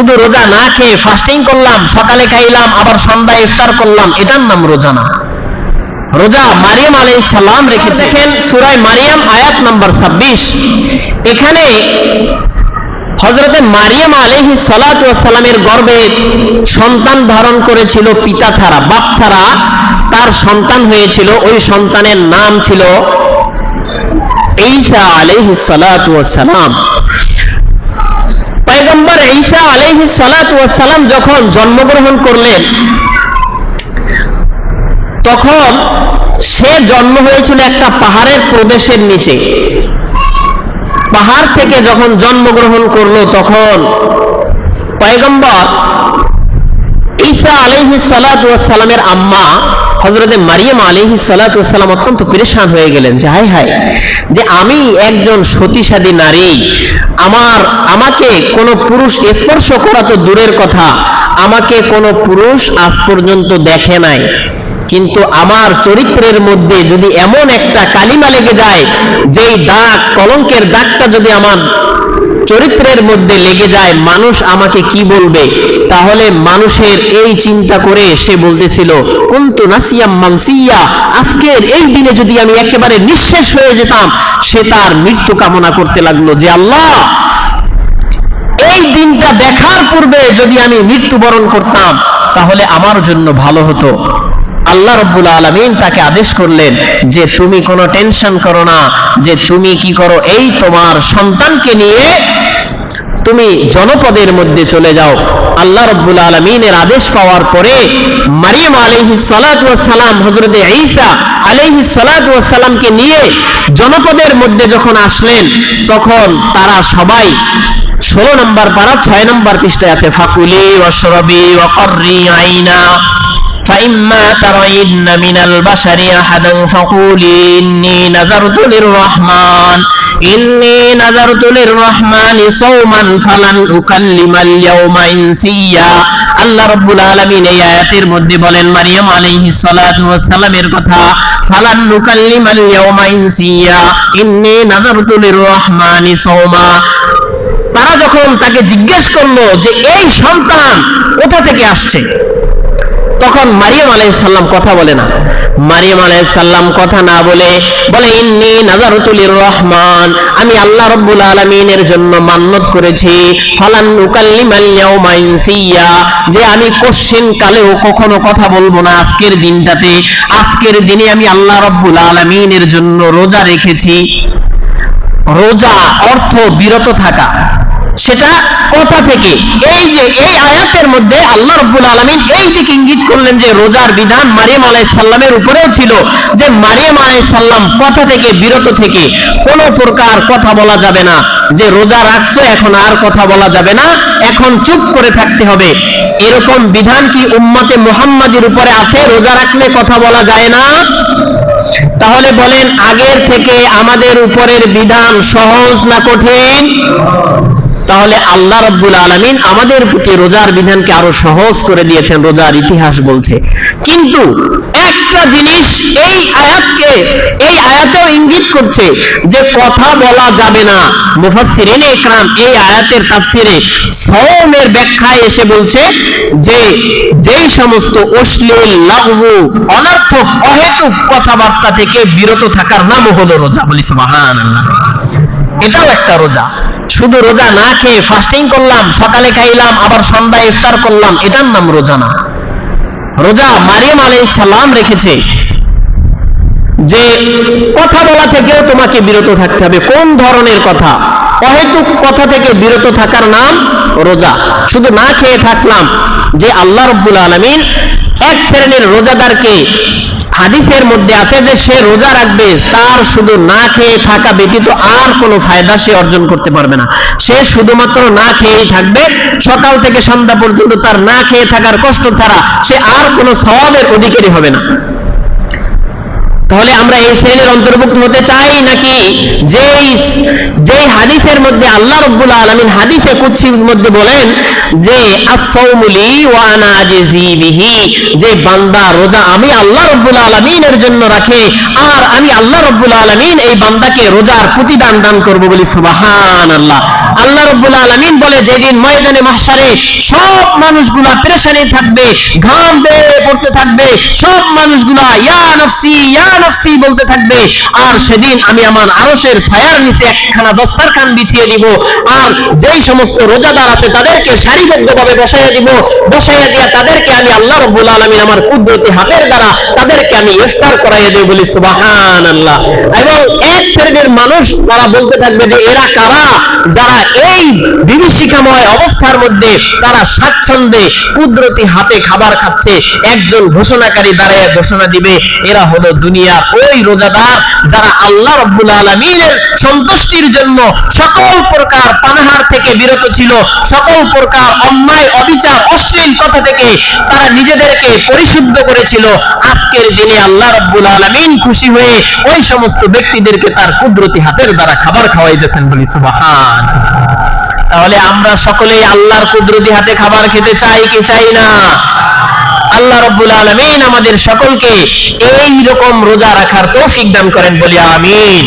শুধু রোজা না খেয়ে ফাস্টিং করলাম, সকালে খাইলাম, আবার সন্ধ্যায় ইফতার করলাম, এটার নাম রোজা না। রোজা মারিয়াম আলাই সালাম রেখে দেখেন সুরাই মারিয়াম আয়াত নাম্বার ছাব্বিশ। এখানে হজরতে মারিয়াম আলহি সালামের গর্ভে সন্তান ধারণ করেছিল পিতা ছাড়া, বাপ ছাড়া। তার সন্তান হয়েছিল, ওই সন্তানের নাম ছিল ঈসা আলহি সালাম পয়গম্বর ঈসা আলহি সালাম যখন জন্মগ্রহণ করলেন, তখন সে জন্ম হয়েছিল একটা পাহাড়ের প্রদেশের নিচে। পাহাড় থেকে যখন জন্মগ্রহণ করল, তখন পয়গম্বর ঈসা আলহি সালামের আম্মা হজরতে মারিয়াম আলহি সালাম অত্যন্ত পরেশান হয়ে গেলেন, যে হায় হায়, যে আমি একজন সতীসাধী নারী, আমার, আমাকে কোনো পুরুষ স্পর্শ করা তো দূরের কথা, আমাকে কোনো পুরুষ আজ পর্যন্ত দেখে নাই। কিন্তু আমার চরিত্রের মধ্যে যদি এমন একটা কালিমা লেগে যায়, যেই দাগ, কলঙ্কের দাগটা যদি আমার চরিত্রের মধ্যে লেগে যায়, মানুষ আমাকে কি বলবে? তাহলে মানুষের এই চিন্তা করে সে বলতেছিল, কুন্তু নাসিয়াম মানসিয়া, আজকের এই দিনে যদি আমি একেবারে নিঃশেষ হয়ে যেতাম, সে তার মৃত্যু কামনা করতে লাগল যে আল্লাহ, এই দিনটা দেখার পূর্বে যদি আমি মৃত্যুবরণ করতাম, তাহলে আমার জন্য ভালো হতো। আল্লাহ রব্বুল আলমিন তাকে আদেশ করলেন যে তুমি কোনো টেনশন করো না, যে তুমি কি করো, এই তোমার সন্তানকে নিয়ে তুমি জনপদের মধ্যে চলে যাও। আল্লাহ রব্বুল আলমিনের আদেশ পাওয়ার পরে মারিয়াম আলহি সালাম হজরতে ঈসা আলহি সালামকে নিয়ে জনপদের মধ্যে যখন আসলেন, তখন তারা সবাই ষোলো নম্বর পারা ছয় নম্বর পৃষ্ঠায় আছে, ফাকুলি ওয়াশরবি ওয়াকর্রি আইনা। فإما ترين من البشر أحدا فقولي إني نذرت للرحمن إني نذرت للرحمن صوما فلن أكلم اليوم إنسيا আল্লাহ রব্বুল আলমিন এই আয়াতের মধ্যে বলেন মারিয়াম আলাইহিস সালাতু ওয়াস সালামের কথা ফালান নুকাল্লিমাল ইয়াউমা ইনসিয়া ইন্নী নাযারতু লিররহমানি সাওমা তারা যখন তাকে জিজ্ঞেস করলো যে এই সন্তান কোথা থেকে আসছে তখন মারিয়াম আলাইসাল্লাম কথা বলে না। মারিয়াম আলাইসাল্লাম কথা না বলে বলে, ইন্নি নাজারতুলির রহমান আমি আল্লাহ রব্বুল আলমিনের জন্য মান্নত করেছি। ফালান উকাল্লিমাল ইয়াউমা ইনসিয়া যে আমি কোশ্চিন কালেও কখনো কথা বলব না আজকের দিনটাতে। আজকের দিনে আমি আল্লাহ রব্বুল আলমিনের জন্য রোজা রেখেছি। রোজা অর্থ বিরত থাকা। সেটা কথা থেকে। এই যে, এই আয়াতের মধ্যে আল্লাহ রব্বুল আলমিন এই দিকে ইঙ্গিত করলেন যে, রোজার বিধান মারিয়াম আলাই সাল্লামের উপরেও ছিল যে, মারিয়াম আলাই সাল্লাম কথা থেকে, বিরত থেকে কোনো প্রকার কথা বলা যাবে না। যে, রোজা রাখছো, এখন আর কথা বলা যাবে না। এখন চুপ করে থাকতে হবে। এরকম বিধান কি উম্মতে মুহাম্মাদের উপরে আছে? রোজা রাখলে কথা বলা যায় না? তাহলে বলেন, আগের থেকে আমাদের উপরের বিধান সহজ না কঠিন? আল্লাহ রব্বুল আলমিন আমাদের প্রতি রোজার বিধানকে আরও সহজ করে দিয়েছেন, রোজার ইতিহাস বলছে। কিন্তু একটা জিনিস এই আয়াতকে, এই আয়াতেও ইঙ্গিত করছে যে কথা বলা যাবে না। ইকরাম এই আয়াতের তাফসিরে ব্যাখ্যায় এসে বলছে যে যেই সমস্ত অশ্লীল লাগু অনর্থক, অহেতুক কথাবার্তা থেকে বিরত থাকার নাম হলো রোজা। বলি এটাও একটা রোজা। শুধু রোজা না খেয়ে ফাস্টিং করলাম, সকালে খাইলাম, আবার সন্ধ্যায় ইফতার করলাম, এটার নাম রোজা না। রোজা মারিয়াম আলাই সালাম রেখেছে যে কথা বলা থেকেও তোমাকে বিরত থাকতে হবে। কোন ধরনের কথা? অহেতুক কথা থেকে বিরত থাকার নাম রোজা। শুধু না খেয়ে থাকলাম যে আল্লাহ রব্বুল আলমিন এক শ্রেণির রোজাদারকে হাদিসের মধ্যে আছে যে সে রোজা রাখবে, তার শুধু না খেয়ে থাকা ব্যতীত আর কোনো ফায়দা সে অর্জন করতে পারবে না। সে শুধুমাত্র না খেয়েই থাকবে, সকাল থেকে সন্ধ্যা পর্যন্ত তার না খেয়ে থাকার কষ্ট ছাড়া সে আর কোনো স্বভাবের অধিকারী হবে না। তাহলে আমরা এই শ্রেণির অন্তর্ভুক্ত হতে চাই নাকি যেই যেই হাদিসের মধ্যে আল্লাহ রব্বুল আলমিন হাদিসে কুচ্ছির মধ্যে বলেন যে আসৌমুলি ওয়ানা বিহি যে বান্দা রোজা আমি আল্লাহ রব্বুল আলমিনের জন্য রাখে, আর আমি আল্লাহ রব্বুল আলমিন এই বান্দাকে রোজার প্রতিদান দান করব বলি সুবাহান আল্লাহ আল্লাহ রব্বুল আলমিন বলে, যেদিন ময়দানে মাহসারে সব মানুষগুলা পেরেশানি থাকবে, ঘাম বেয়ে পড়তে থাকবে, সব মানুষগুলা, ইয়া নফসি, ইয়া নফসি বলতে থাকবে, আর সেদিন আমি আমার আরশের ছায়ার নিচে একখানা দস্তারখান বিছিয়ে দিব, আর যেই সমস্ত রোজাদার আছে তাদেরকে সারিবদ্ধভাবে বসাইয়া দিব, বসাইয়া দিয়া তাদেরকে আমি আল্লাহ রব্বুল আলমিন আমার কুদরতি হাতের দ্বারা তাদেরকে আমি ইফতার করাইয়া দেব বলি সুবাহান আল্লাহ এবং এক শ্রেণির মানুষ তারা বলতে থাকবে যে, এরা কারা? যারা এই বিভীষিকাময় অবস্থার মধ্যে তারা স্বাচ্ছন্দ্যে কুদরতি হাতে খাবার খাচ্ছে, একজন ঘোষণাকারী দাঁড়ায় ঘোষণা দিবে, এরা হলো দুনিয়া, ওই রোজাদার যারা আল্লাহ রব্বুল আলমিনের সন্তুষ্টির জন্য সকল প্রকার পানাহার থেকে বিরত ছিল, সকল প্রকার অন্যায়, অবিচার, অশ্লীল কথা থেকে তারা নিজেদেরকে পরিশুদ্ধ করেছিল। আজকের দিনে আল্লাহ রব্বুল আলমিন খুশি হয়ে ওই সমস্ত ব্যক্তিদেরকে তার কুদরতি হাতের দ্বারা খাবার খাওয়াইতেছেন বলি, সুবাহান। তাহলে আমরা সকলেই আল্লাহর কুদরতি হাতে খাবার খেতে চাই কি চাই না? আল্লাহ রব্বুল আলমিন আমাদের সকলকে এই রকম রোজা রাখার তৌফিক দান করেন বলি আমিন।